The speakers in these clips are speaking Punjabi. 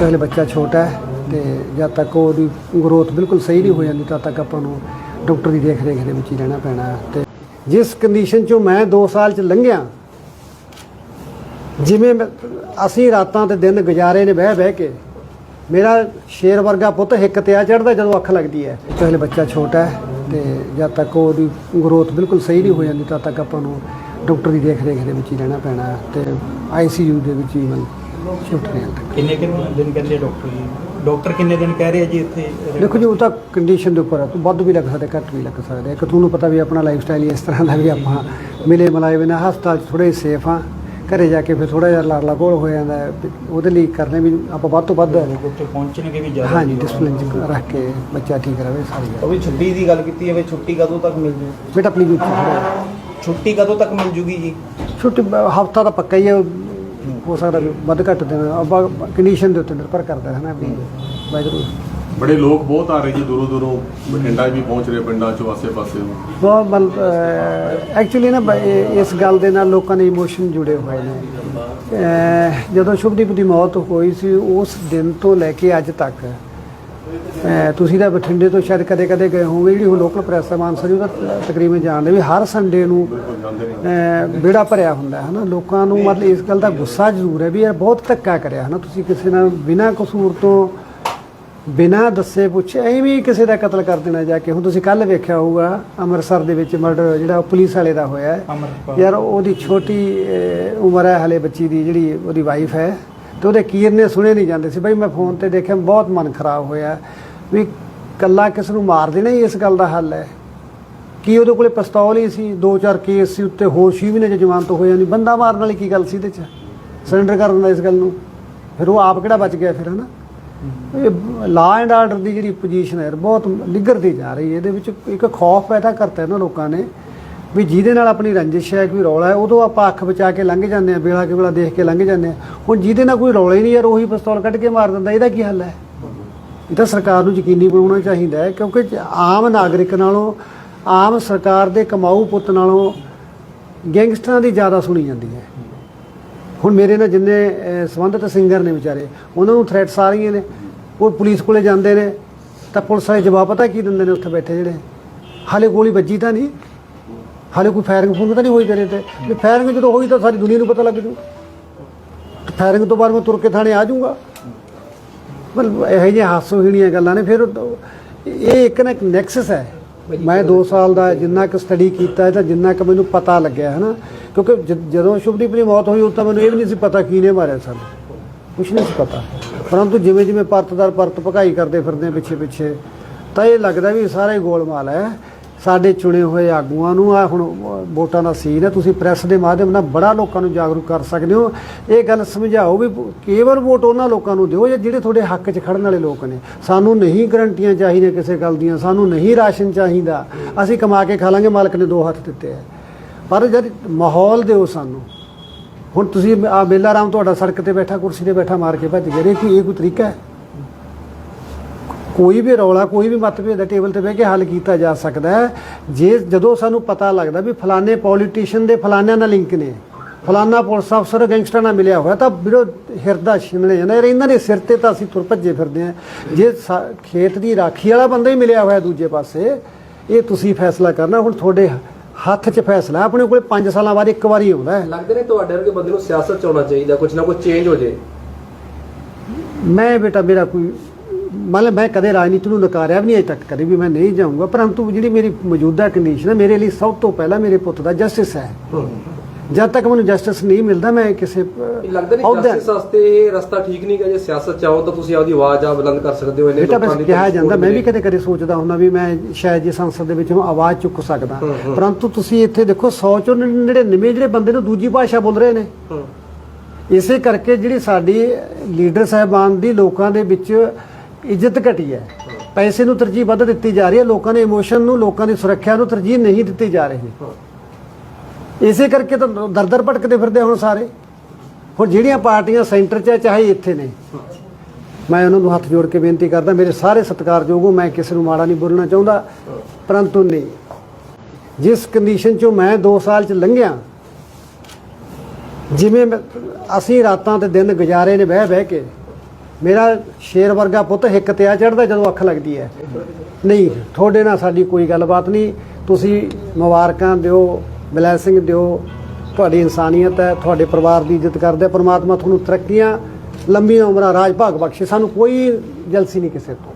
ਕਿਉਂਕਿ ਹਲੇ ਬੱਚਾ ਛੋਟਾ ਹੈ ਤੇ ਜਦ ਤੱਕ ਉਹਦੀ ਗਰੋਥ ਬਿਲਕੁਲ ਸਹੀ ਨਹੀਂ ਹੋ ਜਾਂਦੀ, ਤਦ ਤੱਕ ਆਪਾਂ ਨੂੰ ਡਾਕਟਰ ਦੀ ਦੇਖ ਰੇਖ ਦੇ ਵਿੱਚ ਹੀ ਰਹਿਣਾ ਪੈਣਾ ਹੈ ਤੇ ਜਿਸ ਕੰਡੀਸ਼ਨ 'ਚੋਂ ਮੈਂ 2 ਸਾਲ 'ਚ ਲੰਘਿਆ, ਜਿਵੇਂ ਅਸੀਂ ਰਾਤਾਂ ਤੇ ਦਿਨ ਗੁਜ਼ਾਰੇ ਨੇ ਬਹਿ ਬਹਿ ਕੇ, ਮੇਰਾ ਸ਼ੇਰ ਵਰਗਾ ਪੁੱਤ ਹਿੱਕ ਤੇ ਆ ਚੜਦਾ ਜਦੋਂ ਅੱਖ ਲੱਗਦੀ ਹੈ। ਕਿਉਂਕਿ ਬੱਚਾ ਛੋਟਾ ਹੈ ਤੇ ਜਦ ਤੱਕ ਉਹਦੀ ਗਰੋਥ ਬਿਲਕੁਲ ਸਹੀ ਨਹੀਂ ਹੋ ਜਾਂਦੀ, ਤਦ ਤੱਕ ਆਪਾਂ ਨੂੰ ਡਾਕਟਰ ਦੀ ਦੇਖ ਰੇਖ ਦੇ ਵਿੱਚ ਹੀ ਰਹਿਣਾ ਪੈਣਾ ਹੈ ਤੇ ਆਈਸੀਯੂ ਦੇ ਵਿੱਚ ਹੀ ਮੈਂ ਸ਼ਿਫਟ ਰਹਿਣਾ ਕਿੰਨੇ ਕਿੰਨੇ ਦਿਨ ਕਹਿੰਦੇ ਡਾਕਟਰ ਜੀ? ਡਾਕਟਰ ਕਿੰਨੇ ਦਿਨ ਕਹਿ ਰਹੇ ਆ ਜੀ ਇੱਥੇ? ਦੇਖੋ ਜੀ ਉਹ ਤਾਂ ਕੰਡੀਸ਼ਨ ਦੇ ਉੱਪਰ ਹੈ ਤੂੰ ਵੱਧ ਵੀ ਲੱਗ ਸਕਦਾ ਘੱਟ ਵੀ ਲੱਗ ਸਕਦਾ। ਇੱਕ ਤੁਹਾਨੂੰ ਪਤਾ ਵੀ ਆਪਣਾ ਲਾਈਫ ਸਟਾਈਲ ਇਸ ਤਰ੍ਹਾਂ ਦਾ ਵੀ ਆਪਾਂ ਮਿਲੇ ਮਲਾਏ ਬਿਨਾਂ ਹਸਪਤਾਲ 'ਚ ਥੋੜੇ ਸੇਫ ਆ ਘਰੇ ਜਾ ਕੇ ਫਿਰ ਥੋੜਾ ਜਿਹਾ ਲਾੜਲਾ ਘੋਲ ਹੋ ਜਾਂਦਾ ਉਹਦੇ ਲਈ ਕਰਨੇ ਵੀ ਆਪਾਂ ਵੱਧ ਤੋਂ ਵੱਧ ਉੱਥੇ ਪਹੁੰਚਣਗੇ ਵੀ ਜ਼ਿਆਦਾ ਹਾਂਜੀ ਡਿਸਪਲਿਨ 'ਚ ਰੱਖ ਕੇ ਬੱਚਾ ਠੀਕ ਰਵੇ ਸਾਰੀ ਉਹ ਵੀ ਛੁੱਟੀ ਦੀ ਗੱਲ ਕੀਤੀ ਹੈ ਵੀ ਛੁੱਟੀ ਕਦੋਂ ਤੱਕ ਮਿਲ ਜੂ? ਬੇਟਾ ਪਲੀਜ਼ ਛੁੱਟੀ ਕਦੋਂ ਤੱਕ ਮਿਲ ਜੂਗੀ ਜੀ? ਛੁੱਟੀ ਹਫਤਾ ਤਾਂ ਪੱਕਾ ਹੀ ਹੈ ਹੋ ਸਕਦਾ ਵੀ ਵੱਧ ਘੱਟ ਦਿਨ ਆਪਾਂ ਕੰਡੀਸ਼ਨ ਦੇ ਉੱਤੇ ਨਿਰਭਰ ਕਰਦਾ ਹੈ ਨਾ ਵੀ ਵਾਹਿਗੁਰੂ। ਬੜੇ ਲੋਕ ਬਹੁਤ ਆ ਰਹੇ ਜੀ ਦੂਰੋਂ ਦੂਰੋਂ ਬਠਿੰਡਾ ਵੀ ਪਹੁੰਚ ਰਹੇ ਪਿੰਡਾਂ ਚੋਂ ਆਸੇ ਪਾਸੇ ਬਹੁਤ ਮਤਲਬ ਐਕਚੁਅਲੀ ਨਾ ਇਸ ਗੱਲ ਦੇ ਨਾਲ ਲੋਕਾਂ ਦੇ ਇਮੋਸ਼ਨ ਜੁੜੇ ਹੋਏ ਨੇ। ਜਦੋਂ ਸ਼ੁਭਦੀਪ ਦੀ ਮੌਤ ਹੋਈ ਸੀ ਉਸ ਦਿਨ ਤੋਂ ਲੈ ਕੇ ਅੱਜ ਤੱਕ ਤੁਸੀਂ ਤਾਂ ਬਠਿੰਡੇ ਤੋਂ ਸ਼ਾਇਦ ਕਦੇ ਕਦੇ ਗਏ ਹੋਵੋਗੇ ਜਿਹੜੀ ਉਹ ਲੋਕਲ ਪ੍ਰੈਸ ਹੈ ਮਾਨਸਾ ਜੀ ਉਹਦਾ ਤਕਰੀਬਨ ਜਾਣਦੇ ਵੀ ਹਰ ਸੰਡੇ ਨੂੰ ਬੇੜਾ ਭਰਿਆ ਹੁੰਦਾ ਹੈ ਨਾ ਲੋਕਾਂ ਨੂੰ ਮਤਲਬ ਇਸ ਗੱਲ ਦਾ ਗੁੱਸਾ ਜ਼ਰੂਰ ਹੈ ਵੀ ਯਾਰ ਬਹੁਤ ਧੱਕਾ ਕਰਿਆ ਹੈ ਨਾ ਤੁਸੀਂ ਕਿਸੇ ਨਾਲ ਬਿਨਾਂ ਕਸੂਰ ਤੋਂ ਬਿਨਾਂ ਦੱਸੇ ਪੁੱਛੇ ਐਵੇਂ ਕਿਸੇ ਦਾ ਕਤਲ ਕਰ ਦੇਣਾ ਜਾ ਕੇ। ਹੁਣ ਤੁਸੀਂ ਕੱਲ ਵੇਖਿਆ ਹੋਊਗਾ ਅੰਮ੍ਰਿਤਸਰ ਦੇ ਵਿੱਚ ਮਰਡਰ ਜਿਹੜਾ ਪੁਲਿਸ ਵਾਲੇ ਦਾ ਹੋਇਆ ਯਾਰ ਉਹਦੀ ਛੋਟੀ ਉਮਰ ਹੈ ਹਲੇ ਬੱਚੀ ਦੀ ਜਿਹੜੀ ਉਹਦੀ ਵਾਈਫ ਹੈ। ਤੇ ਉਹਦੇ ਕੀਰਨੇ ਸੁਣੇ ਨਹੀਂ ਜਾਂਦੇ ਸੀ। ਬਈ ਮੈਂ ਫੋਨ ਤੇ ਦੇਖਿਆ ਬਹੁਤ ਮਨ ਖਰਾਬ ਹੋਇਆ। ਵੀ ਕੱਲਾ ਕਿਸ ਨੂੰ ਮਾਰ ਦੇਣਾ ਹੀ ਇਸ ਗੱਲ ਦਾ ਹੱਲ ਹੈ? ਕੀ ਉਹਦੇ ਕੋਲੇ ਪਿਸਤੌਲ ਹੀ ਸੀ? ਦੋ ਚਾਰ ਕੇਸ ਸੀ ਉੱਤੇ ਹੋਰ ਛੇ ਮਹੀਨੇ ਚ ਜਮਾਨਤ ਹੋ ਜਾਂਦੀ ਬੰਦਾ ਮਾਰਨ ਵਾਲੀ ਕੀ ਗੱਲ ਸੀ ਇਹਦੇ ਚ? ਸਰੈਂਡਰ ਕਰਨ ਦਾ ਇਸ ਗੱਲ ਨੂੰ? ਫਿਰ ਉਹ ਆਪ ਕਿਹੜਾ ਬਚ ਗਿਆ ਫਿਰ, ਹਨਾ? ਇਹ ਲਾ ਐਂਡ ਆਰਡਰ ਦੀ ਜਿਹੜੀ ਪੋਜੀਸ਼ਨ ਹੈ, ਬਹੁਤ ਨਿੱਘਰਦੀ ਜਾ ਰਹੀ ਹੈ। ਇਹਦੇ ਵਿੱਚ ਇੱਕ ਖੌਫ ਪੈਦਾ ਕਰਤਾ ਇਹਨਾਂ ਲੋਕਾਂ ਨੇ। ਵੀ ਜਿਹਦੇ ਨਾਲ ਆਪਣੀ ਰੰਜਿਸ਼ ਹੈ, ਕੋਈ ਰੌਲਾ ਹੈ, ਉਦੋਂ ਆਪਾਂ ਅੱਖ ਬਚਾ ਕੇ ਲੰਘ ਜਾਂਦੇ ਆ ਵੇਲਾ ਕੇ ਵੇਲਾ ਦੇਖ ਕੇ ਲੰਘ ਜਾਂਦੇ ਆ ਹੁਣ ਜਿਹਦੇ ਨਾਲ ਕੋਈ ਰੌਲਾ ਹੀ ਨਹੀਂ ਯਾਰ, ਉਹੀ ਪਿਸਤੌਲ ਕੱਢ ਕੇ ਮਾਰ ਦਿੰਦਾ, ਇਹਦਾ ਕੀ ਹੱਲ ਹੈ? ਇਹ ਤਾਂ ਸਰਕਾਰ ਨੂੰ ਯਕੀਨੀ ਬਣਾਉਣਾ ਚਾਹੀਦਾ ਹੈ, ਕਿਉਂਕਿ ਆਮ ਨਾਗਰਿਕ ਨਾਲੋਂ, ਆਮ ਸਰਕਾਰ ਦੇ ਕਮਾਊ ਪੁੱਤ ਨਾਲੋਂ ਗੈਂਗਸਟਰਾਂ ਦੀ ਜ਼ਿਆਦਾ ਸੁਣੀ ਜਾਂਦੀ ਹੈ। ਹੁਣ ਮੇਰੇ ਨਾਲ ਜਿੰਨੇ ਸੰਬੰਧਿਤ ਸਿੰਗਰ ਨੇ ਵਿਚਾਰੇ, ਉਹਨਾਂ ਨੂੰ ਥ੍ਰੈਟਸ ਆ ਰਹੀਆਂ ਨੇ। ਉਹ ਪੁਲਿਸ ਕੋਲੇ ਜਾਂਦੇ ਨੇ, ਤਾਂ ਪੁਲਿਸ ਵਾਲੇ ਜਵਾਬ ਪਤਾ ਕੀ ਦਿੰਦੇ ਨੇ ਉੱਥੇ ਬੈਠੇ ਜਿਹੜੇ? ਹਾਲੇ ਗੋਲੀ ਵੱਜੀ ਤਾਂ ਨਹੀਂ। ਹਾਲੇ ਕੋਈ ਫਾਇਰਿੰਗ ਫੂਰਿੰਗ ਤਾਂ ਨਹੀਂ ਹੋਈ ਤੇਰੇ ਤੇ। ਵੀ ਫਾਇਰਿੰਗ ਜਦੋਂ ਹੋਈ ਤਾਂ ਸਾਰੀ ਦੁਨੀਆ ਨੂੰ ਪਤਾ ਲੱਗ ਜੂ। ਫਾਇਰਿੰਗ ਤੋਂ ਬਾਅਦ ਮੈਂ ਤੁਰ ਕੇ ਥਾਣੇ ਆ ਜਾਊਂਗਾ। ਮਤਲਬ ਇਹੋ ਜਿਹੀਆਂ ਹਾਸੋਹੀਣੀਆਂ ਗੱਲਾਂ ਨੇ। ਫਿਰ ਉਹ- ਇਹ ਇੱਕ ਨਾ ਇੱਕ ਨੈਕਸਸ ਹੈ। ਮੈਂ 2 ਸਾਲ ਦਾ ਜਿੰਨਾ ਕੁ ਸਟੱਡੀ ਕੀਤਾ ਹੈ ਤਾਂ ਜਿੰਨਾ ਕੁ ਮੈਨੂੰ ਪਤਾ ਲੱਗਿਆ ਹੈ ਨਾ ਕਿਉਂਕਿ ਜ- ਜਦੋਂ ਸ਼ੁਭਦੀਪ ਦੀ ਮੌਤ ਹੋਈ ਉਦੋਂ ਤਾਂ ਮੈਨੂੰ ਇਹ ਵੀ ਨਹੀਂ ਸੀ ਪਤਾ ਕਿਹਨੇ ਮਾਰਿਆ ਸਾਨੂੰ। ਕੁਛ ਨਹੀਂ ਸੀ ਪਤਾ। ਪਰੰਤੂ ਜਿਵੇਂ ਜਿਵੇਂ ਪਰਤਦਾਰ ਪਰਤ ਭਕਾਈ ਕਰਦੇ ਫਿਰਦੇ ਪਿੱਛੇ ਪਿੱਛੇ ਤਾਂ ਇਹ ਲੱਗਦਾ ਵੀ ਸਾਰਾ ਹੀ ਗੋਲਮਾਲ ਹੈ। ਸਾਡੇ ਚੁਣੇ ਹੋਏ ਆਗੂਆਂ ਨੂੰ ਆ ਹੁਣ ਵੋਟਾਂ ਦਾ ਸੀਨ ਹੈ, ਤੁਸੀਂ ਪ੍ਰੈਸ ਦੇ ਮਾਧਿਅਮ ਨਾਲ ਬੜਾ ਲੋਕਾਂ ਨੂੰ ਜਾਗਰੂਕ ਕਰ ਸਕਦੇ ਹੋ। ਇਹ ਗੱਲ ਸਮਝਾਓ ਵੀ ਕੇਵਲ ਵੋਟ ਉਹਨਾਂ ਲੋਕਾਂ ਨੂੰ ਦਿਓ ਜਾਂ ਜਿਹੜੇ ਤੁਹਾਡੇ ਹੱਕ 'ਚ ਖੜਨ ਵਾਲੇ ਲੋਕ ਨੇ। ਸਾਨੂੰ ਨਹੀਂ ਗਰੰਟੀਆਂ ਚਾਹੀਦੀਆਂ ਕਿਸੇ ਗੱਲ ਦੀਆਂ, ਸਾਨੂੰ ਨਹੀਂ ਰਾਸ਼ਨ ਚਾਹੀਦਾ। ਅਸੀਂ ਕਮਾ ਕੇ ਖਾ ਲਾਂਗੇ, ਮਾਲਕ ਨੇ ਦੋ ਹੱਥ ਦਿੱਤੇ ਆ। ਪਰ ਜਦ ਮਾਹੌਲ ਦਿਓ ਸਾਨੂੰ। ਹੁਣ ਤੁਸੀਂ ਆ ਬੇਲਾ ਰਾਮ ਤੁਹਾਡਾ ਸੜਕ ਤੇ ਬੈਠਾ, ਕੁਰਸੀ ਤੇ ਬੈਠਾ, ਮਾਰ ਕੇ ਭੱਜ ਗਏ। ਇਹ ਕੋਈ ਇਹ ਕੋਈ ਤਰੀਕਾ ਹੈ? ਕੋਈ ਵੀ ਰੌਲਾ ਕੋਈ ਵੀ ਮਤਭੇਦ ਦਾ ਟੇਬਲ ਤੇ ਬਹਿ ਕੇ ਹੱਲ ਕੀਤਾ ਜਾ ਸਕਦਾ ਹੈ। ਜੇ ਜਦੋਂ ਸਾਨੂੰ ਪਤਾ ਲੱਗਦਾ ਵੀ ਫਲਾਣੇ ਪੋਲੀਟੀਸ਼ੀਅਨ ਦੇ ਫਲਾਣਿਆਂ ਨਾਲ ਲਿੰਕ ਨੇ ਫਲਾਣਾ ਪੁਲਿਸ ਅਫਸਰ ਗੈਂਗਸਟਰ ਨਾਲ ਮਿਲਿਆ ਹੋਇਆ ਤਾਂ ਵੀਰੋ ਹਿਰਦਾ ਛਿਮਲੇ ਜਾਂਦਾ। ਯਾਰ ਇਹਨਾਂ ਦੇ ਸਿਰ ਤੇ ਤਾਂ ਅਸੀਂ ਤੁਰ ਭੱਜੇ ਫਿਰਦੇ ਆ ਜੇ ਖੇਤ ਦੀ ਰਾਖੀ ਵਾਲਾ ਬੰਦਾ ਹੀ ਮਿਲਿਆ ਹੋਇਆ ਦੂਜੇ ਪਾਸੇ ਇਹ ਤੁਸੀਂ ਫੈਸਲਾ ਕਰਨਾ। ਹੁਣ ਤੁਹਾਡੇ ਹੱਥ 'ਚ ਫੈਸਲਾ ਆਪਣੇ ਕੋਲੇ 5 ਸਾਲਾਂ ਬਾਅਦ ਇੱਕ ਵਾਰੀ ਆਉਂਦਾ ਹੈ। ਲੱਗਦਾ ਨਹੀਂ ਤੁਹਾਡੇ ਵਰਗੇ ਬੰਦੇ ਨੂੰ ਸਿਆਸਤ ਚ ਆਉਣਾ ਚਾਹੀਦਾ ਕੁਝ ਨਾ ਕੁਝ ਚੇਂਜ ਹੋ ਜੇ। ਮੈਂ ਬੇਟਾ ਮੇਰਾ ਕੋਈ ਮਤਲਬ ਮੈਂ ਕਦੇ ਰਾਜਨੀਤੀ ਨੂੰ ਨਕਾਰਿਆ ਵੀ ਨਹੀਂ ਅਜੇ ਤੱਕ ਕਦੇ ਵੀ ਮੈਂ ਨਹੀਂ ਜਾਊਂਗਾ ਪਰੰਤੂ ਜਿਹੜੀ ਮੇਰੀ ਮੌਜੂਦਾ ਕੰਡੀਸ਼ਨ ਹੈ ਮੇਰੇ ਲਈ ਸਭ ਤੋਂ ਪਹਿਲਾਂ ਮੇਰੇ ਪੁੱਤ ਦਾ ਜਸਟਿਸ ਹੈ ਜਦ ਤੱਕ ਮੈਨੂੰ ਜਸਟਿਸ ਨਹੀਂ ਮਿਲਦਾ ਮੈਂ ਕਿਸੇ ਲੱਗਦਾ ਨਹੀਂ ਜਸਟਿਸ ਵਾਸਤੇ ਇਹ ਰਸਤਾ ਠੀਕ ਨਹੀਂ ਜੇ ਸਿਆਸਤ ਚ ਆਓ ਤਾਂ ਤੁਸੀਂ ਆਪਦੀ ਆਵਾਜ਼ ਆ ਬੁਲੰਦ ਕਰ ਸਕਦੇ ਹੋ ਇਹਨੇ ਬੇਟਾ ਬਸ ਕਿਹਾ ਜਾਂਦਾ ਮੈਂ ਵੀ। ਕਦੇ ਕਦੇ ਸੋਚਦਾ ਹੁੰਦਾ ਵੀ ਮੈਂ ਸ਼ਾਇਦ ਜੇ ਸੰਸਦ ਦੇ ਵਿੱਚ ਆਵਾਜ਼ ਚੁੱਕ ਸਕਦਾ। ਪਰੰਤੂ ਤੁਸੀਂ ਇੱਥੇ ਦੇਖੋ 100 ਚੋਂ 99 ਜਿਹੜੇ ਬੰਦੇ ਨੇ ਦੂਜੀ ਭਾਸ਼ਾ ਬੋਲ ਰਹੇ ਨੇ। ਇਸੇ ਕਰਕੇ ਜਿਹੜੀ ਸਾਡੀ ਲੀਡਰ ਸਾਹਿਬਾਨ ਦੀ ਲੋਕਾਂ ਦੇ ਵਿੱਚ ਇੱਜ਼ਤ ਘਟੀ ਹੈ। ਪੈਸੇ ਨੂੰ ਤਰਜੀਹ ਵੱਧ ਦਿੱਤੀ ਜਾ ਰਹੀ ਹੈ। ਲੋਕਾਂ ਦੇ ਇਮੋਸ਼ਨ ਨੂੰ, ਲੋਕਾਂ ਦੀ ਸੁਰੱਖਿਆ ਨੂੰ ਤਰਜੀਹ ਨਹੀਂ ਦਿੱਤੀ ਜਾ ਰਹੀ। ਇਸੇ ਕਰਕੇ ਤਾਂ ਦਰਦਰ ਭਟਕਦੇ ਫਿਰਦੇ ਹੁਣ ਸਾਰੇ। ਹੁਣ ਜਿਹੜੀਆਂ ਪਾਰਟੀਆਂ ਸੈਂਟਰ 'ਚ ਹੈ, ਚਾਹੇ ਇੱਥੇ ਨੇ। ਮੈਂ ਉਹਨਾਂ ਨੂੰ ਹੱਥ ਜੋੜ ਕੇ ਬੇਨਤੀ ਕਰਦਾ, ਮੇਰੇ ਸਾਰੇ ਸਤਿਕਾਰਯੋਗ ਮੈਂ ਕਿਸੇ ਨੂੰ ਮਾੜਾ ਨਹੀਂ ਬੋਲਣਾ ਚਾਹੁੰਦਾ, ਪਰੰਤੂ ਨਹੀਂ। ਜਿਸ ਕੰਡੀਸ਼ਨ 'ਚੋਂ ਮੈਂ 2 ਸਾਲ 'ਚ ਲੰਘਿਆ, ਜਿਵੇਂ ਮੈਂ- ਅਸੀਂ ਰਾਤਾਂ ਤੇ ਦਿਨ ਗੁਜ਼ਾਰੇ ਨੇ ਬਹਿ ਬਹਿ ਕੇ ਮੇਰਾ ਸ਼ੇਰ ਵਰਗਾ ਪੁੱਤ ਹਿੱਕ ਤੇ ਆ ਚੜਦਾ ਜਦੋਂ ਅੱਖ ਲੱਗਦੀ ਹੈ। ਨਹੀਂ ਤੁਹਾਡੇ ਨਾਲ ਸਾਡੀ ਕੋਈ ਗੱਲਬਾਤ ਨਹੀਂ। ਤੁਸੀਂ ਮੁਬਾਰਕਾਂ ਦਿਓ ਬਲੇਸਿੰਗ ਦਿਓ। ਤੁਹਾਡੀ ਇਨਸਾਨੀਅਤ ਹੈ ਤੁਹਾਡੇ ਪਰਿਵਾਰ ਦੀ ਇੱਜ਼ਤ ਕਰਦੇ ਆ। ਪ੍ਰਮਾਤਮਾ ਤੁਹਾਨੂੰ ਤਰੱਕੀਆਂ ਲੰਮੀਆਂ ਉਮਰਾਂ ਰਾਜ ਭਾਗ ਬਖਸ਼ੇ। ਸਾਨੂੰ ਕੋਈ ਜਲਸੀ ਨਹੀਂ ਕਿਸੇ ਤੋਂ।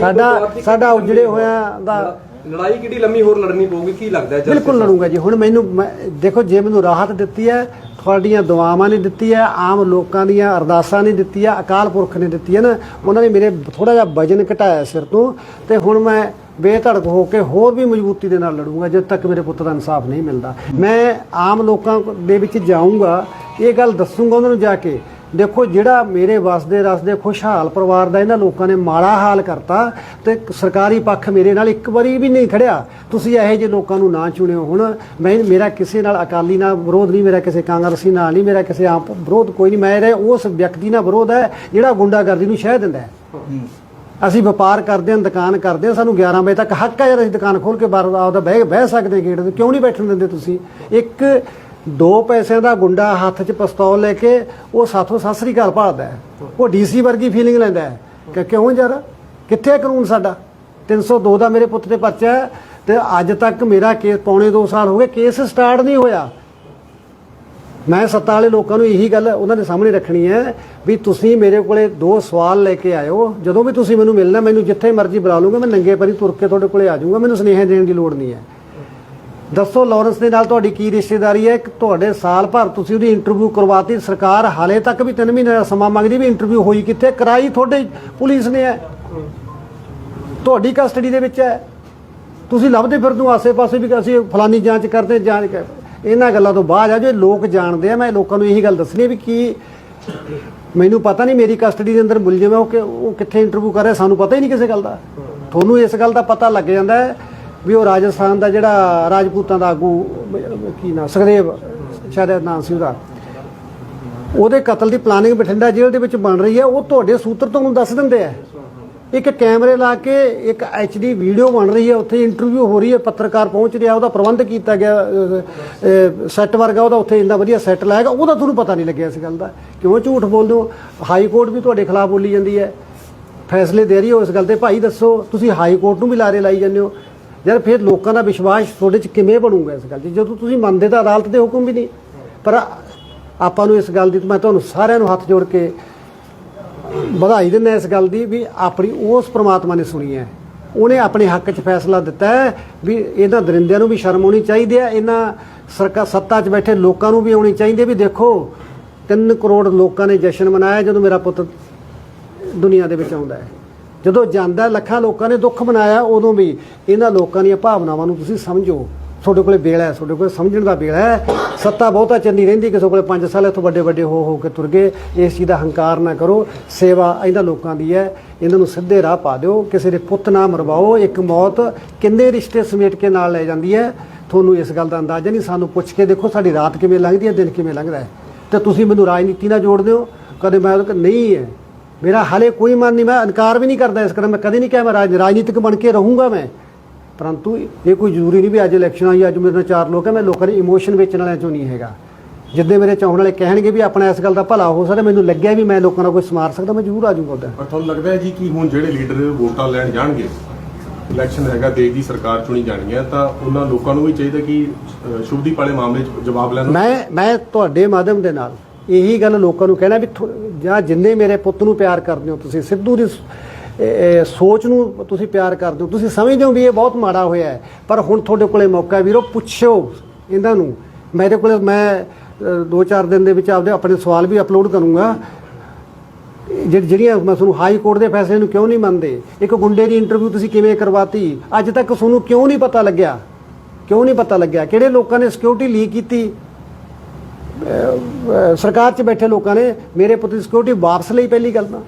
ਸਾਡਾ ਸਾਡਾ ਉਜੜੇ? ਹੋਇਆ ਦਾ ਲੜਾਈ ਕਿਹੜੀ ਲੰਮੀ ਹੋਰ ਲੜਨੀ ਪਊਗੀ? ਕੀ ਲੱਗਦਾ ਬਿਲਕੁਲ ਲੜੂੰਗਾ ਜੀ। ਹੁਣ ਮੈਨੂੰ ਦੇਖੋ ਜੇ ਮੈਨੂੰ ਰਾਹਤ ਦਿੱਤੀ ਹੈ ਤੁਹਾਡੀਆਂ ਦੁਆਵਾਂ ਨੇ ਦਿੱਤੀ ਹੈ ਆਮ ਲੋਕਾਂ ਦੀਆਂ ਅਰਦਾਸਾਂ ਨੇ ਦਿੱਤੀ ਹੈ ਅਕਾਲ ਪੁਰਖ ਨੇ ਦਿੱਤੀ ਹੈ ਨਾ। ਉਹਨਾਂ ਨੇ ਮੇਰੇ ਥੋੜਾ ਜਿਹਾ ਵਜਨ ਘਟਾਇਆ ਸਿਰ ਤੋਂ ਤੇ ਹੁਣ ਮੈਂ ਬੇਧੜਕ ਹੋ ਕੇ ਹੋਰ ਵੀ ਮਜ਼ਬੂਤੀ ਦੇ ਨਾਲ ਲੜੂੰਗਾ, ਜਦ ਤੱਕ ਮੇਰੇ ਪੁੱਤ ਦਾ ਇਨਸਾਫ ਨਹੀਂ ਮਿਲਦਾ। ਮੈਂ ਆਮ ਲੋਕਾਂ ਦੇ ਵਿੱਚ ਜਾਊਂਗਾ, ਇਹ ਗੱਲ ਦੱਸੂੰਗਾ ਉਹਨਾਂ ਨੂੰ ਜਾ ਕੇ। ਦੇਖੋ ਜਿਹੜਾ ਮੇਰੇ ਵਸਦੇ ਰਸਦੇ ਖੁਸ਼ਹਾਲ ਪਰਿਵਾਰ ਦਾ ਇਹਨਾਂ ਲੋਕਾਂ ਨੇ ਮਾੜਾ ਹਾਲ ਕਰਤਾ ਤੇ ਸਰਕਾਰੀ ਪੱਖ ਮੇਰੇ ਨਾਲ ਇੱਕ ਵਾਰੀ ਵੀ ਨਹੀਂ ਖੜਿਆ। ਤੁਸੀਂ ਇਹੋ ਜਿਹੇ ਲੋਕਾਂ ਨੂੰ ਨਾ ਚੁਣਿਓ ਹੁਣ। ਮੈਂ ਮੇਰਾ ਕਿਸੇ ਨਾਲ ਅਕਾਲੀ ਨਾਲ ਵਿਰੋਧ ਨਹੀਂ ਮੇਰਾ ਕਿਸੇ ਕਾਂਗਰਸੀ ਨਾਲ ਨਹੀਂ ਮੇਰਾ ਕਿਸੇ ਆਪ ਵਿਰੋਧ ਕੋਈ ਨਹੀਂ। ਮੇਰਾ ਉਸ ਵਿਅਕਤੀ ਨਾਲ ਵਿਰੋਧ ਹੈ ਜਿਹੜਾ ਗੁੰਡਾਗਰਦੀ ਨੂੰ ਸ਼ਹਿ ਦਿੰਦਾ ਹੈ। ਅਸੀਂ ਵਪਾਰ ਕਰਦੇ ਹਾਂ ਦੁਕਾਨ ਕਰਦੇ ਹਾਂ ਸਾਨੂੰ 11 ਵਜੇ ਤੱਕ ਹੱਕ ਹੈ ਯਾਰ ਅਸੀਂ ਦੁਕਾਨ ਖੋਲ ਕੇ ਬਾਹਰ ਆਪਦਾ ਬਹਿ ਬਹਿ ਸਕਦੇ ਗੇਟ ਤੇ। ਕਿਉਂ ਨਹੀਂ ਬੈਠਣ ਦਿੰਦੇ ਤੁਸੀਂ? ਇੱਕ ਦੋ ਪੈਸਿਆਂ ਦਾ ਗੁੰਡਾ ਹੱਥ 'ਚ ਪਿਸਤੌਲ ਲੈ ਕੇ ਉਹ ਸਾਥੋਂ ਸਤਿ ਘਰ ਭਾਲਦਾ ਹੈ। ਉਹ ਡੀਸੀ ਵਰਗੀ ਫੀਲਿੰਗ ਲੈਂਦਾ ਹੈ ਕਿ ਕਿਉਂ ਯਾਰ? ਕਿੱਥੇ ਹੈ ਕਾਨੂੰਨ ਸਾਡਾ? 302 ਦਾ ਮੇਰੇ ਪੁੱਤ ਤੇ ਪਰਚਾ ਹੈ ਤੇ ਅੱਜ ਤੱਕ ਮੇਰਾ ਕੇਸ ਪੌਣੇ 2 ਸਾਲ ਹੋ ਗਏ, ਕੇਸ ਸਟਾਰਟ ਨਹੀਂ ਹੋਇਆ। ਮੈਂ ਸੱਤਾ ਵਾਲੇ ਲੋਕਾਂ ਨੂੰ ਇਹੀ ਗੱਲ ਉਹਨਾਂ ਦੇ ਸਾਹਮਣੇ ਰੱਖਣੀ ਹੈ ਵੀ ਤੁਸੀਂ ਮੇਰੇ ਕੋਲੇ ਦੋ ਸਵਾਲ ਲੈ ਕੇ ਆਇਓ। ਜਦੋਂ ਵੀ ਤੁਸੀਂ ਮੈਨੂੰ ਮਿਲਣਾ, ਮੈਨੂੰ ਜਿੱਥੇ ਮਰਜ਼ੀ ਬੁਲਾ ਲੂੰਗਾ ਮੈਂ ਨੰਗੇ ਪੈਰੀ ਤੁਰ ਕੇ ਤੁਹਾਡੇ ਕੋਲੇ ਆ ਜਾਊਂਗਾ, ਮੈਨੂੰ ਸੁਨੇਹਾ ਦੇਣ ਦੀ ਲੋੜ ਨਹੀਂ ਹੈ। ਦੱਸੋ, ਲਾਰੈਂਸ ਦੇ ਨਾਲ ਤੁਹਾਡੀ ਕੀ ਰਿਸ਼ਤੇਦਾਰੀ ਹੈ? ਕਿ ਤੁਹਾਡੇ ਸਾਲ ਭਰ ਤੁਸੀਂ ਉਹਦੀ ਇੰਟਰਵਿਊ ਕਰਵਾਤੀ, ਸਰਕਾਰ ਹਾਲੇ ਤੱਕ ਵੀ 3 ਮਹੀਨੇ ਦਾ ਸਮਾਂ ਮੰਗਦੀ ਵੀ ਇੰਟਰਵਿਊ ਹੋਈ ਕਿੱਥੇ? ਕਰਾਈ ਤੁਹਾਡੇ ਪੁਲਿਸ ਨੇ ਹੈ। ਤੁਹਾਡੀ ਕਸਟਡੀ ਦੇ ਵਿੱਚ ਹੈ। ਤੁਸੀਂ ਲੱਭਦੇ ਫਿਰਦੇ ਹੋ, ਆਸੇ-ਪਾਸੇ ਵੀ ਅਸੀਂ ਫਲਾਨੀ ਜਾਂਚ ਕਰਦੇ ਜਾਂਚ ਕਰ ਇਹਨਾਂ ਗੱਲਾਂ ਤੋਂ ਬਾਅਦ ਆ ਜੋ ਲੋਕ ਜਾਣਦੇ ਆ, ਮੈਂ ਲੋਕਾਂ ਨੂੰ ਇਹੀ ਗੱਲ ਦੱਸਣੀ ਹੈ ਵੀ ਕੀ ਮੈਨੂੰ ਪਤਾ ਨਹੀਂ ਮੇਰੀ ਕਸਟਡੀ ਦੇ ਅੰਦਰ ਮੁਲਜ਼ਮ ਹੈ, ਉਹ ਕਿ ਉਹ ਕਿੱਥੇ ਇੰਟਰਵਿਊ ਕਰ ਰਿਹਾ, ਸਾਨੂੰ ਪਤਾ ਹੀ ਨਹੀਂ ਕਿਸੇ ਗੱਲ ਦਾ। ਤੁਹਾਨੂੰ ਇਸ ਗੱਲ ਦਾ ਪਤਾ ਲੱਗ ਜਾਂਦਾ ਹੈ ਵੀ ਉਹ ਰਾਜਸਥਾਨ ਦਾ ਜਿਹੜਾ ਰਾਜਪੂਤਾਂ ਦਾ ਆਗੂ, ਕੀ ਨਾਮ ਸੁਖਦੇਵ, ਸ਼ਾਇਦ ਇਹ ਨਾਮ ਸੀ ਉਹਦਾ। ਉਹਦੇ ਕਤਲ ਦੀ ਪਲਾਨਿੰਗ ਬਠਿੰਡਾ ਜੇਲ੍ਹ ਦੇ ਵਿੱਚ ਬਣ ਰਹੀ ਹੈ, ਉਹ ਤੁਹਾਡੇ ਸੂਤਰ ਤੁਹਾਨੂੰ ਦੱਸ ਦਿੰਦੇ ਆ। ਇੱਕ ਕੈਮਰੇ ਲਾ ਕੇ ਇੱਕ ਐਚਡੀ ਵੀਡੀਓ ਬਣ ਰਹੀ ਹੈ, ਉੱਥੇ ਇੰਟਰਵਿਊ ਹੋ ਰਹੀ ਹੈ, ਪੱਤਰਕਾਰ ਪਹੁੰਚ ਰਿਹਾ, ਉਹਦਾ ਪ੍ਰਬੰਧ ਕੀਤਾ ਗਿਆ ਸੈੱਟ ਵਰਗਾ ਉਹਦਾ ਉੱਥੇ ਇੰਨਾ ਵਧੀਆ ਸੈੱਟ ਲਾਏਗਾ ਉਹਦਾ ਤੁਹਾਨੂੰ ਪਤਾ ਨਹੀਂ ਲੱਗਿਆ ਇਸ ਗੱਲ ਦਾ। ਕਿਉਂ ਝੂਠ ਬੋਲਦੇ ਹੋ? ਹਾਈ ਕੋਰਟ ਵੀ ਤੁਹਾਡੇ ਖਿਲਾਫ ਬੋਲੀ ਜਾਂਦੀ ਹੈ। ਫੈਸਲੇ ਦੇ ਰਹੀ ਹੋ ਇਸ ਗੱਲ ਤੇ। ਭਾਈ ਦੱਸੋ, ਤੁਸੀਂ ਹਾਈ ਕੋਰਟ ਨੂੰ ਵੀ ਲਾਰੇ ਲਾਈ ਜਾਂਦੇ ਹੋ। ਯਾਰ ਫਿਰ ਲੋਕਾਂ ਦਾ ਵਿਸ਼ਵਾਸ ਤੁਹਾਡੇ 'ਚ ਕਿਵੇਂ ਬਣੂਗਾ ਇਸ ਗੱਲ 'ਚ ਜਦੋਂ ਤੁਸੀਂ ਮੰਨਦੇ ਤਾਂ ਅਦਾਲਤ ਦੇ ਹੁਕਮ ਵੀ ਨਹੀਂ। ਪਰ ਆਪਾਂ ਨੂੰ ਇਸ ਗੱਲ ਦੀ ਮੈਂ ਤੁਹਾਨੂੰ ਸਾਰਿਆਂ ਨੂੰ ਹੱਥ ਜੋੜ ਕੇ ਵਧਾਈ ਦਿੰਦਾ ਇਸ ਗੱਲ ਦੀ ਵੀ ਆਪਣੀ ਉਸ ਪ੍ਰਮਾਤਮਾ ਨੇ ਸੁਣੀ ਹੈ। ਉਹਨੇ ਆਪਣੇ ਹੱਕ 'ਚ ਫੈਸਲਾ ਦਿੱਤਾ ਹੈ ਵੀ ਇਹਨਾਂ ਦਰਿੰਦਿਆਂ ਨੂੰ ਵੀ ਸ਼ਰਮ ਆਉਣੀ ਚਾਹੀਦੀ ਹੈ, ਇਹਨਾਂ ਸਰਕਾਰ ਸੱਤਾ 'ਚ ਬੈਠੇ ਲੋਕਾਂ ਨੂੰ ਵੀ ਆਉਣੀ ਚਾਹੀਦੀ ਹੈ ਵੀ ਦੇਖੋ 3 ਕਰੋੜ ਲੋਕਾਂ ਨੇ ਜਸ਼ਨ ਮਨਾਇਆ ਜਦੋਂ ਮੇਰਾ ਪੁੱਤ ਦੁਨੀਆ ਦੇ ਵਿੱਚ ਆਉਂਦਾ ਹੈ। ਜਦੋਂ ਜਾਂਦਾ ਲੱਖਾਂ ਲੋਕਾਂ ਨੇ ਦੁੱਖ ਮਨਾਇਆ, ਉਦੋਂ ਵੀ ਇਹਨਾਂ ਲੋਕਾਂ ਦੀਆਂ ਭਾਵਨਾਵਾਂ ਨੂੰ ਤੁਸੀਂ ਸਮਝੋ। ਤੁਹਾਡੇ ਕੋਲੇ ਵੇਲਾ ਹੈ, ਤੁਹਾਡੇ ਕੋਲੇ ਸਮਝਣ ਦਾ ਵੇਲਾ ਹੈ। ਸੱਤਾ ਬਹੁਤਾ ਚਿਰ ਰਹਿੰਦੀ, ਕਿਸੇ ਕੋਲੇ 5 ਸਾਲ ਇੱਥੋਂ ਵੱਡੇ ਵੱਡੇ ਹੋ ਹੋ ਕੇ ਤੁਰ ਗਏ। ਇਸ ਚੀਜ਼ ਦਾ ਹੰਕਾਰ ਨਾ ਕਰੋ। ਸੇਵਾ ਇਹਨਾਂ ਲੋਕਾਂ ਦੀ ਹੈ। ਇਹਨਾਂ ਨੂੰ ਸਿੱਧੇ ਰਾਹ ਪਾ ਦਿਓ। ਕਿਸੇ ਦੇ ਪੁੱਤ ਨਾ ਮਰਵਾਓ। ਇੱਕ ਮੌਤ ਕਿੰਨੇ ਰਿਸ਼ਤੇ ਸਮੇਟ ਕੇ ਨਾਲ ਲੈ ਜਾਂਦੀ ਹੈ? ਤੁਹਾਨੂੰ ਇਸ ਗੱਲ ਦਾ ਅੰਦਾਜ਼ਾ ਨਹੀਂ। ਸਾਨੂੰ ਪੁੱਛ ਕੇ ਦੇਖੋ, ਸਾਡੀ ਰਾਤ ਕਿਵੇਂ ਲੰਘਦੀ ਹੈ, ਦਿਨ ਕਿਵੇਂ ਲੰਘਦਾ ਹੈ। ਤੇ ਤੁਸੀਂ ਮੈਨੂੰ ਰਾਜਨੀਤੀ ਨਾਲ ਜੋੜਦੇ ਹੋ। ਕਦੇ ਮੈਂ ਨਹੀਂ ਹੈ। ਮੇਰਾ ਹਾਲੇ ਕੋਈ ਮਨ ਨਹੀਂ ਮੈਂ ਇਨਕਾਰ ਵੀ ਨਹੀਂ ਕਰਦਾ ਇਸ ਕਰ ਮੈਂ ਕਦੇ ਨਹੀਂ ਕਿਹਾ ਮੈਂ ਰਾਜ- ਰਾਜਨੀਤਿਕ ਬਣ ਕੇ ਰਹੂੰਗਾ ਮੈਂ। ਪਰੰਤੂ ਇਹ ਕੋਈ ਜ਼ਰੂਰੀ ਨਹੀਂ ਵੀ ਅੱਜ ਇਲੈਕਸ਼ਨ ਆਈ ਅੱਜ ਮੇਰੇ ਨਾਲ ਚਾਰ ਲੋਕ ਹੈ ਮੈਂ ਲੋਕਾਂ ਦੇ ਇਮੋਸ਼ਨ ਵੇਚਣ ਵਾਲਿਆਂ ਚੋਂ ਨਹੀਂ ਹੈਗਾ। ਜਿੱਦੇ ਮੇਰੇ ਚਾਹਣ ਵਾਲੇ ਕਹਿਣਗੇ ਵੀ ਆਪਣਾ ਇਸ ਗੱਲ ਦਾ ਭਲਾ ਹੋ ਸਕਦਾ ਮੈਨੂੰ ਲੱਗਿਆ ਵੀ ਮੈਂ ਲੋਕਾਂ ਦਾ ਕੋਈ ਸਮਾਰ ਸਕਦਾ ਮੈਂ ਜ਼ਰੂਰ ਆ ਜਾਊਂਗਾ ਉੱਧਰ। ਪਰ ਤੁਹਾਨੂੰ ਲੱਗਦਾ ਹੈ ਜੀ ਕਿ ਹੁਣ ਜਿਹੜੇ ਲੀਡਰ ਵੋਟਾਂ ਲੈਣ ਜਾਣਗੇ ਇਲੈਕਸ਼ਨ ਹੈਗਾ ਦੇਸ਼ ਦੀ ਸਰਕਾਰ ਚੁਣੀ ਜਾਣੀ ਹੈ ਤਾਂ ਉਹਨਾਂ ਲੋਕਾਂ ਨੂੰ ਵੀ ਚਾਹੀਦਾ ਕਿ ਅਹ, ਸ਼ੁਭਦੀਪ ਵਾਲੇ ਮਾਮਲੇ 'ਚ ਜਵਾਬ ਲੈਣ। ਮੈਂ ਮੈਂ ਤੁਹਾਡੇ ਮਾਧਿਅਮ ਦੇ ਨਾਲ ਇਹੀ ਗੱਲ ਲੋਕਾਂ ਨੂੰ ਕਹਿਣਾ ਵੀ ਥੋ- ਜਾਂ ਜਿੰਨੇ ਮੇਰੇ ਪੁੱਤ ਨੂੰ ਪਿਆਰ ਕਰਦੇ ਹੋ ਤੁਸੀਂ ਸਿੱਧੂ ਦੀ ਸੋਚ ਨੂੰ ਤੁਸੀਂ ਪਿਆਰ ਕਰਦੇ ਹੋ ਤੁਸੀਂ ਸਮਝਦੇ ਹੋ ਵੀ ਇਹ ਬਹੁਤ ਮਾੜਾ ਹੋਇਆ ਹੈ ਪਰ ਹੁਣ ਤੁਹਾਡੇ ਕੋਲੇ ਮੌਕਾ ਵੀਰੋ ਪੁੱਛਿਓ ਇਹਨਾਂ ਨੂੰ। ਮੇਰੇ ਕੋਲੇ ਮੈਂ ਅ, ਦੋ ਚਾਰ ਦਿਨ ਦੇ ਵਿੱਚ ਆਪਦੇ ਆਪਣੇ ਸਵਾਲ ਵੀ ਅਪਲੋਡ ਕਰੂੰਗਾ। ਜਿਹੜੀਆਂ ਮੈਂ ਤੁਹਾਨੂੰ ਹਾਈ ਕੋਰਟ ਦੇ ਫੈਸਲੇ ਨੂੰ ਕਿਉਂ ਨਹੀਂ ਮੰਨਦੇ? ਇੱਕ ਗੁੰਡੇ ਦੀ ਇੰਟਰਵਿਊ ਤੁਸੀਂ ਕਿਵੇਂ ਕਰਵਾਤੀ? ਅੱਜ ਤੱਕ ਤੁਹਾਨੂੰ ਕਿਉਂ ਨਹੀਂ ਪਤਾ ਲੱਗਿਆ? ਕਿਉਂ ਨਹੀਂ ਪਤਾ ਲੱਗਿਆ? ਕਿਹੜੇ ਲੋਕਾਂ ਨੇ ਸਿਕਿਉਰਿਟੀ ਲੀਕ ਕੀਤੀ? ਸਰਕਾਰ 'ਚ ਬੈਠੇ ਲੋਕਾਂ ਨੇ ਮੇਰੇ ਪੁੱਤ ਦੀ ਸਿਕਿਉਰਿਟੀ ਵਾਪਸ ਲਈ ਪਹਿਲੀ ਗੱਲ ਤਾਂ।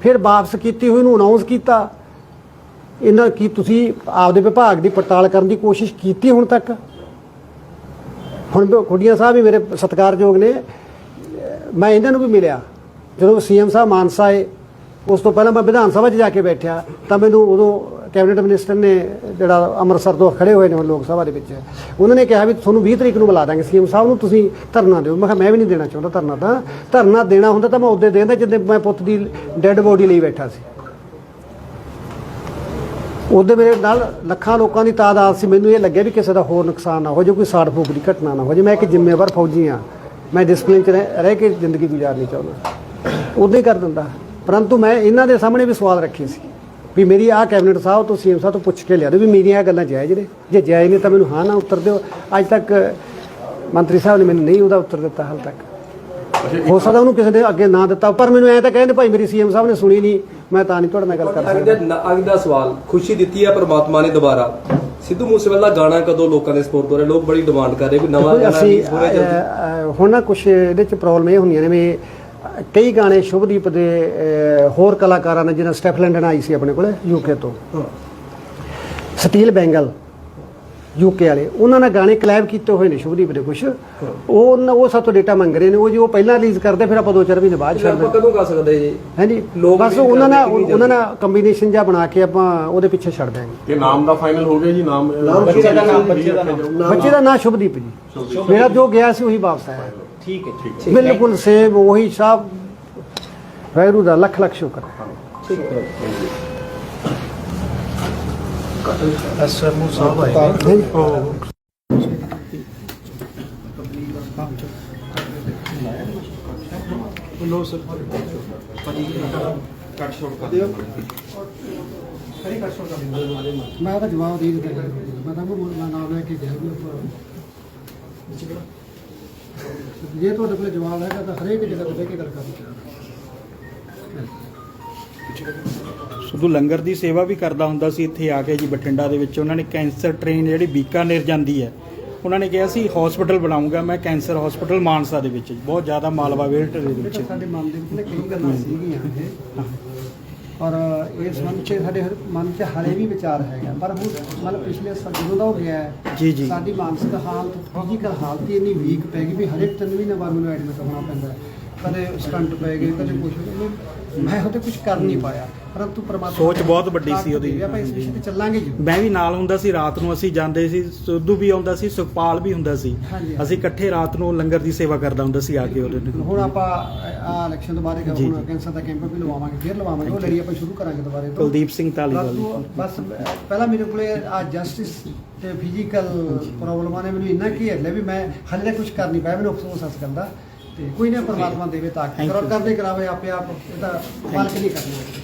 ਫਿਰ ਵਾਪਸ ਕੀਤੀ ਹੋਈ ਨੂੰ ਅਨਾਉਂਸ ਕੀਤਾ। ਇਹਨਾਂ ਕੀ ਤੁਸੀਂ ਆਪਦੇ ਵਿਭਾਗ ਦੀ ਪੜਤਾਲ ਕਰਨ ਦੀ ਕੋਸ਼ਿਸ਼ ਕੀਤੀ ਹੁਣ ਤੱਕ? ਹੁਣ ਖੁੱਡੀਆਂ ਸਾਹਿਬ ਵੀ ਮੇਰੇ ਸਤਿਕਾਰਯੋਗ ਨੇ। ਮੈਂ ਇਹਨਾਂ ਨੂੰ ਵੀ ਮਿਲਿਆ। ਜਦੋਂ ਸੀਐਮ ਸਾਹਿਬ ਮਾਨਸਾ ਆਏ, ਉਸ ਤੋਂ ਪਹਿਲਾਂ ਮੈਂ ਵਿਧਾਨ ਸਭਾ 'ਚ ਜਾ ਕੇ ਬੈਠਿਆ, ਤਾਂ ਮੈਨੂੰ ਉਦੋਂ ਕੈਬਨਿਟ ਮਿਨਿਸਟਰ ਨੇ ਜਿਹੜਾ ਅੰਮ੍ਰਿਤਸਰ ਤੋਂ ਖੜੇ ਹੋਏ ਨੇ ਲੋਕ ਸਭਾ ਦੇ ਵਿੱਚ, ਉਹਨਾਂ ਨੇ ਕਿਹਾ ਵੀ ਤੁਹਾਨੂੰ 20 ਤਰੀਕ ਨੂੰ ਬੁਲਾ ਦਾਂਗੇ ਸੀਐਮ ਸਾਹਿਬ ਨੂੰ, ਤੁਸੀਂ ਧਰਨਾ ਦਿਓ। ਮੈਂ ਕਿਹਾ, ਮੈਂ ਵੀ ਨਹੀਂ ਦੇਣਾ ਚਾਹੁੰਦਾ ਧਰਨਾ ਤਾਂ। ਧਰਨਾ ਦੇਣਾ ਹੁੰਦਾ ਤਾਂ ਮੈਂ ਉਹਦੇ ਦੇ ਦਿੰਦਾ ਜਿੱਦੇ ਮੈਂ ਪੁੱਤ ਦੀ ਡੈੱਡ ਬੋਡੀ ਲਈ ਬੈਠਾ ਸੀ। ਉਹਦੇ ਮੇਰੇ ਨਾਲ ਲੱਖਾਂ ਲੋਕਾਂ ਦੀ ਤਾਦਾਦ ਸੀ। ਮੈਨੂੰ ਇਹ ਲੱਗਿਆ ਵੀ ਕਿਸੇ ਦਾ ਹੋਰ ਨੁਕਸਾਨ ਨਾ ਹੋ ਜਾਵੇ, ਕੋਈ ਸਾੜ ਫੂਕ ਦੀ ਘਟਨਾ ਨਾ ਹੋ ਜਾਵੇ। ਮੈਂ ਇੱਕ ਜ਼ਿੰਮੇਵਾਰ ਫੌਜੀ ਹਾਂ। ਮੈਂ ਡਿਸਪਲਿਨ 'ਚ ਰਹਿ ਰਹਿ ਕੇ ਜ਼ਿੰਦਗੀ ਗੁਜ਼ਾਰਨੀ ਚਾਹੁੰਦਾ। ਉਦੋਂ ਹੀ ਕਰ ਦਿੰਦਾ। ਪਰੰਤੂ ਮੈਂ ਇਹਨਾਂ ਦੇ ਸਾਹਮਣੇ ਵੀ ਸਵਾਲ ਰੱਖੇ ਸੀ। ਵੀ ਮੇਰੀ ਆਹ ਕੈਬਨਿਟ ਸਾਹਿਬ ਤੋਂ ਸੀਐਮ ਸਾਹਿਬ ਤੋਂ ਪੁੱਛ ਕੇ ਲਿਆ ਦਿਓ ਵੀ ਮੇਰੀਆਂ ਇਹ ਗੱਲਾਂ ਜਾਇਜ਼ ਨੇ। ਜੇ ਜਾਇਜ਼ ਨੇ ਤਾਂ ਮੈਨੂੰ ਹਾਂ ਨਾ ਉੱਤਰ ਦਿਓ। ਅੱਜ ਤੱਕ ਮੰਤਰੀ ਸਾਹਿਬ ਨੇ ਮੈਨੂੰ ਨਹੀਂ ਉਹਦਾ ਉੱਤਰ ਦਿੱਤਾ ਹਾਲ ਤੱਕ। ਹੋ ਸਕਦਾ ਉਹਨੂੰ ਕਿਸੇ ਨੇ ਅੱਗੇ ਨਾ ਦਿੱਤਾ ਪਰ ਮੈਨੂੰ ਐਂ ਤਾਂ ਕਹਿੰਦੇ ਭਾਈ ਮੇਰੀ ਸੀਐਮ ਸਾਹਿਬ ਨੇ ਸੁਣੀ ਨਹੀਂ ਮੈਂ ਤਾਂ ਨਹੀਂ ਤੁਹਾਡੇ ਨਾਲ ਗੱਲ ਕਰ ਸਕਦਾ। ਅਗਲੇ ਅਗਲਾ ਦਾ ਸਵਾਲ ਖੁਸ਼ੀ ਦਿੱਤੀ ਹੈ ਪ੍ਰਮਾਤਮਾ ਨੇ ਦੁਬਾਰਾ? ਸਿੱਧੂ ਮੂਸੇਵਾਲਾ ਦਾ ਗਾਣਾ ਕਦੋਂ ਲੋਕਾਂ ਦੇ ਸਪੋਰਟ ਹੋ ਰਿਹਾ? ਲੋਕ ਬੜੀ ਡਿਮਾਂਡ ਕਰ ਰਹੇ ਵੀ ਨਵਾਂ ਗਾਣਾ ਅਸੀਂ ਹੁਣ ਨਾ ਕੁਝ ਇਹਦੇ ਚ ਪ੍ਰੋਬਲਮ ਇਹ ਹੁੰਦੀਆਂ ਨੇ ਵੀ ਕਈ ਗਾਣੇ ਸ਼ੁਭਦੀਪ ਦੇ ਹੋਰ ਕਲਾਕਾਰਾਂ ਨੇ ਜਿਹਨਾਂ ਸਟੈਫ ਲੈਂਡਨ ਆਈ ਸੀ ਆਪਣੇ ਕੋਲੇ ਯੂਕੇ ਤੋਂ। ਸਟੀਲ ਬੈਂਗਲ ਯੂਕੇ ਵਾਲੇ ਉਹਨਾਂ ਨੇ ਗਾਣੇ ਕਲੈਬ ਕੀਤੇ ਹੋਏ ਨੇ ਸ਼ੁਭਦੀਪ ਦੇ ਕੁਝ ਉਹ ਉਹਨਾਂ- ਉਹ ਸਾਤੋਂ ਡੇਟਾ ਮੰਗ ਰਹੇ ਨੇ ਉਹ ਜੀ ਉਹ ਪਹਿਲਾਂ ਰਿਲੀਜ਼ ਕਰਦੇ ਫਿਰ ਆਪਾਂ ਦੋ ਚਾਰ ਮਹੀਨੇ ਬਾਅਦ ਇਹ ਛੱਡ ਆਪਾਂ ਦਿੰਦੇ। ਕਦੋਂ ਕਰ ਸਕਦੇ ਜੀ? ਹਾਂਜੀ ਲੋਕ ਬਸ ਉਹਨਾਂ ਨਾਲ ਉਹਨਾਂ ਨਾਲ ਕੰਬੀਨੇਸ਼ਨ ਜਿਹਾ ਬਣਾ ਕੇ ਆਪਾਂ ਉਹਦੇ ਪਿੱਛੇ ਛੱਡ ਦਿਆਂਗੇ। ਤੇ ਨਾਮ ਦਾ ਫਾਈਨਲ ਹੋ ਗਿਆ ਜੀ ਨਾਮ ਬੱਚੇ ਦਾ ਨਾਮ, ਬੱਚੇ ਦਾ ਨਾਮ। ਬੱਚੇ ਦਾ ਨਾਂ ਸ਼ੁਭਦੀਪ ਜੀ। ਮੇਰਾ ਜੋ ਗਿਆ ਸੀ ਉਹੀ ਵਾਪਸ ਆਇਆ। ਠੀਕ ਹੈ ਠੀਕ ਬਿਲਕੁਲ ਸੇਮ ਉਹੀ ਸਾਹਿਬ ਵੈਰੂ ਦਾ ਲੱਖ ਲੱਖ ਸ਼ੁਕਰ। ਹੈ ਠੀਕ ਹੈ। ਐਸਐਮਓ ਸਾਹਿਬ ਆਏ ਨਹੀਂ? ਲੋ ਸਰ ਕੱਟ ਸ਼ੋਟ ਕਰ ਮੈਂ ਉਹਦਾ ਜਵਾਬ ਦੇ ਦਿੱਤਾ। ਮੈਂ ਤਾਂ ਉਹ ਮੈਂ ਨਾਮ ਲੈ ਕੇ ਗਿਆ ਵੀ ਆਪਾਂ ਜੇ ਤੁਹਾਡੇ ਕੋਲ ਜਵਾਬ ਹੈਗਾ ਤਾਂ ਹਰੇਕ ਜਗ੍ਹਾ ਤੇ ਬਹਿ ਕੇ ਗੱਲ ਕਰਨੀ ਸਿੱਧੂ ਲੰਗਰ ਦੀ ਸੇਵਾ ਵੀ ਕਰਦਾ ਹੁੰਦਾ ਸੀ ਇੱਥੇ ਆ ਕੇ ਜੀ ਬਠਿੰਡਾ ਦੇ ਵਿੱਚ। ਉਹਨਾਂ ਨੇ ਕੈਂਸਰ ਟ੍ਰੇਨ ਜਿਹੜੀ ਬੀਕਾਨੇਰ ਜਾਂਦੀ ਹੈ ਉਹਨਾਂ ਨੇ ਕਿਹਾ ਸੀ ਹਸਪੀਟਲ ਬਣਾਉਂਗਾ ਮੈਂ ਕੈਂਸਰ ਹਸਪੀਟਲ ਮਾਨਸਾ ਦੇ ਵਿੱਚ ਬਹੁਤ ਜ਼ਿਆਦਾ ਮਾਲਵਾ ਵੇਲਟ ਦੇ ਵਿੱਚ। ਸਾਡੇ ਮਨ ਦੇ ਵਿੱਚ ਕਈ ਗੱਲਾਂ ਸੀਗੀਆਂ ਇਹ। ਔਰ ਮਨ 'ਚ ਸਾਡੇ ਹਰ- ਮਨ 'ਚ ਹਾਲੇ ਵੀ ਵਿਚਾਰ ਹੈਗਾ ਪਰ ਹੁਣ ਮਤਲਬ ਪਿਛਲੇ ਸਾਲ ਜਦੋਂ ਦਾ ਹੋ ਗਿਆ ਹੈ, ਜੀ, ਜੀ। ਸਾਡੀ ਮਾਨਸਿਕ ਹਾਲਤ ਫਿਜ਼ੀਕਲ ਹਾਲਤ ਹੀ ਇੰਨੀ ਵੀਕ ਪੈ ਗਈ ਵੀ ਹਰੇਕ ਤਿੰਨ ਮਹੀਨੇ ਬਾਅਦ ਮੈਨੂੰ ਐਡਮਿਟ ਹੋਣਾ ਪੈਂਦਾ ਹੈ। ਕਦੇ ਸਟੰਟ ਪੈ ਗਏ ਕਦੇ ਕੁਝ ਮੈਂ ਉਹਤੇ ਕੁਝ ਕਰ ਨਹੀਂ ਪਾਇਆ। ਪਰੰਤੂ ਪ੍ਰਮਾਤਮਾ ਸੋਚ ਬਹੁਤ ਵੱਡੀ ਸੀ ਉਹਦੀ। ਆਪਾਂ ਇਸ ਵਿਸ਼ੇ ਤੇ ਚੱਲਾਂਗੇ ਜੀ ਮੈਂ ਵੀ ਨਾਲ ਹੁੰਦਾ ਸੀ ਰਾਤ ਨੂੰ ਅਸੀਂ ਜਾਂਦੇ ਸੀ ਸਿੱਧੂ ਵੀ ਆਉਂਦਾ ਸੀ ਸੁਖਪਾਲ ਵੀ ਹੁੰਦਾ ਸੀ। ਅਸੀਂ ਇਕੱਠੇ ਰਾਤ ਨੂੰ ਲੰਗਰ ਦੀ ਸੇਵਾ ਕਰਦਾ ਹੁੰਦਾ ਸੀ ਆ ਕੇ ਉਹਦੇ ਹੁਣ ਆਪਾਂ ਆ ਇਲੈਕਸ਼ਨ ਤੋਂ ਬਾਅਦ ਹੁਣ। ਕੈਂਸਰ ਦਾ ਕੈਂਪ ਵੀ ਲਵਾਵਾਂਗੇ ਫਿਰ ਲਵਾਵਾਂਗੇ। ਉਹ ਲੜੀ ਆਪਾਂ ਸ਼ੁਰੂ ਕਰਾਂਗੇ ਦੁਬਾਰੇ ਤੋਂ। ਕੁਲਦੀਪ ਸਿੰਘ ਧਾਲੀਵਾਲ ਬਸ ਪਹਿਲਾਂ ਮੇਰੇ ਕੋਲੇ ਆ ਜਸਟਿਸ ਤੇ ਫਿਜ਼ੀਕਲ ਪ੍ਰੋਬਲਮਾਂ ਨੇ। ਮੈਨੂੰ ਇੰਨਾ ਘੇਰ ਲਿਆ ਵੀ ਮੈਂ ਹਾਲੇ ਕੁਝ ਕਰ ਨਹੀਂ ਪਾਇਆ। ਮੈਨੂੰ ਅਫਸੋਸ ਇਸ ਗੱਲ ਦਾ। ਤੇ ਕੋਈ ਨਾ ਪਰਮਾਤਮਾ ਦੇਵੇ ਕਰੋ you. ਕਰਦੇ ਕਰਾਵੇ ਆਪੇ ਆਪ ਇਹ ਤਾਂ ਮਾਲਕ ਨਹੀਂ ਕਰਨੀ